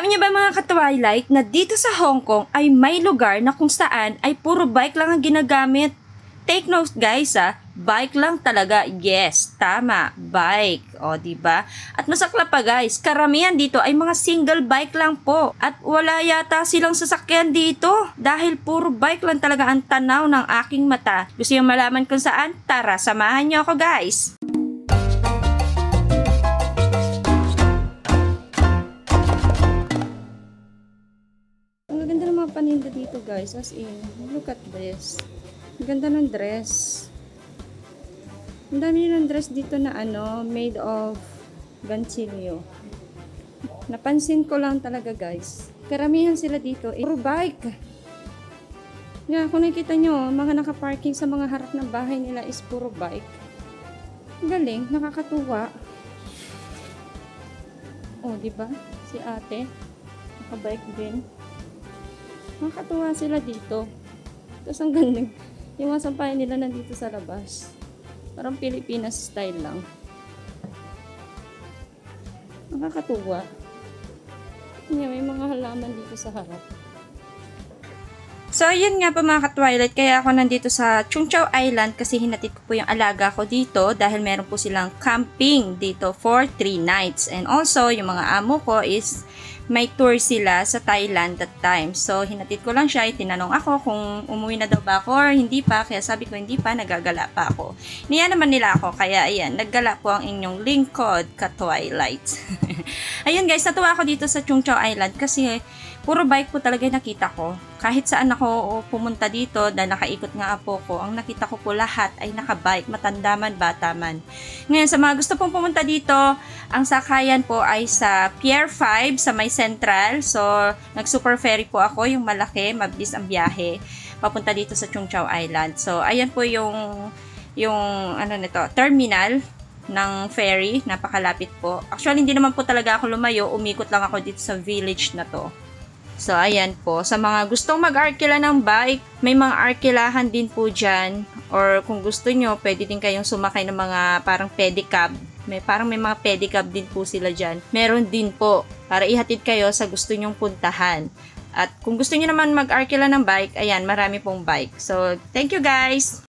Alam niyo ba mga ka-twilight na dito sa Hong Kong ay may lugar na kung saan ay puro bike lang ang ginagamit. Take note guys ah, bike lang talaga. Yes, tama, bike. O, di ba? At masakla pa guys, karamihan dito ay mga single bike lang po. At wala yata silang sasakyan dito dahil puro bike lang talaga ang tanaw ng aking mata. Gusto yung malaman kung saan? Tara, samahan niyo ako guys. Ang ganda ng mga paninda dito guys. As in, look at this. Ang ganda ng dress. Ang dami ng dress dito na ano, made of ganchillo. Napansin ko lang talaga guys. Karamihan sila dito, eh, puro bike. Nga, kung nakikita nyo, mga nakaparking sa mga harap ng bahay nila is puro bike. Galing, nakakatuwa. Oh, di ba? Si ate, nakabike din. Nakakatuwa sila dito. Tapos ang galing. Yung mga sampayan nila nandito sa labas. Parang Pilipinas style lang. Nakakatuwa. Nga, may mga halaman dito sa harap. So, yun nga po mga ka-twilight. Kaya ako nandito sa Chung Chau Island kasi hinatid ko po yung alaga ko dito dahil meron po silang camping dito for 3 nights. And also, yung mga amo ko is may tour sila sa Thailand that time. So, hinatid ko lang siya. Tinanong ako kung umuwi na daw ba ako or hindi pa. Kaya sabi ko, hindi pa. Nagagala pa ako. Niya naman nila ako. Kaya, ayan. Naggala po ang inyong lingkod ka-twilight. ayun guys, natuwa ako dito sa Chung Chau Island kasi puro bike po talaga yung nakita ko. Kahit saan ako pumunta dito, dahil nakaikot nga po ko, ang nakita ko po lahat ay nakabike, matanda man, bata man. Ngayon, sa mga gusto pong pumunta dito, ang sakayan po ay sa Pier 5 sa May Central. So, nag-super ferry po ako, yung malaki, mabilis ang biyahe, papunta dito sa Chung Chau Island. So, ayan po yung, yung, ano nito, terminal ng ferry, napakalapit po. Actually, hindi naman po talaga ako lumayo, umikot lang ako dito sa village na to. So, ayan po. Sa mga gustong mag-arkila ng bike, may mga arkilahan din po dyan. Or kung gusto nyo, pwede din kayong sumakay ng mga parang pedicab. May, parang may mga pedicab din po sila dyan. Meron din po para ihatid kayo sa gusto nyong puntahan. At kung gusto nyo naman mag-arkila ng bike, ayan, marami pong bike. So, thank you guys!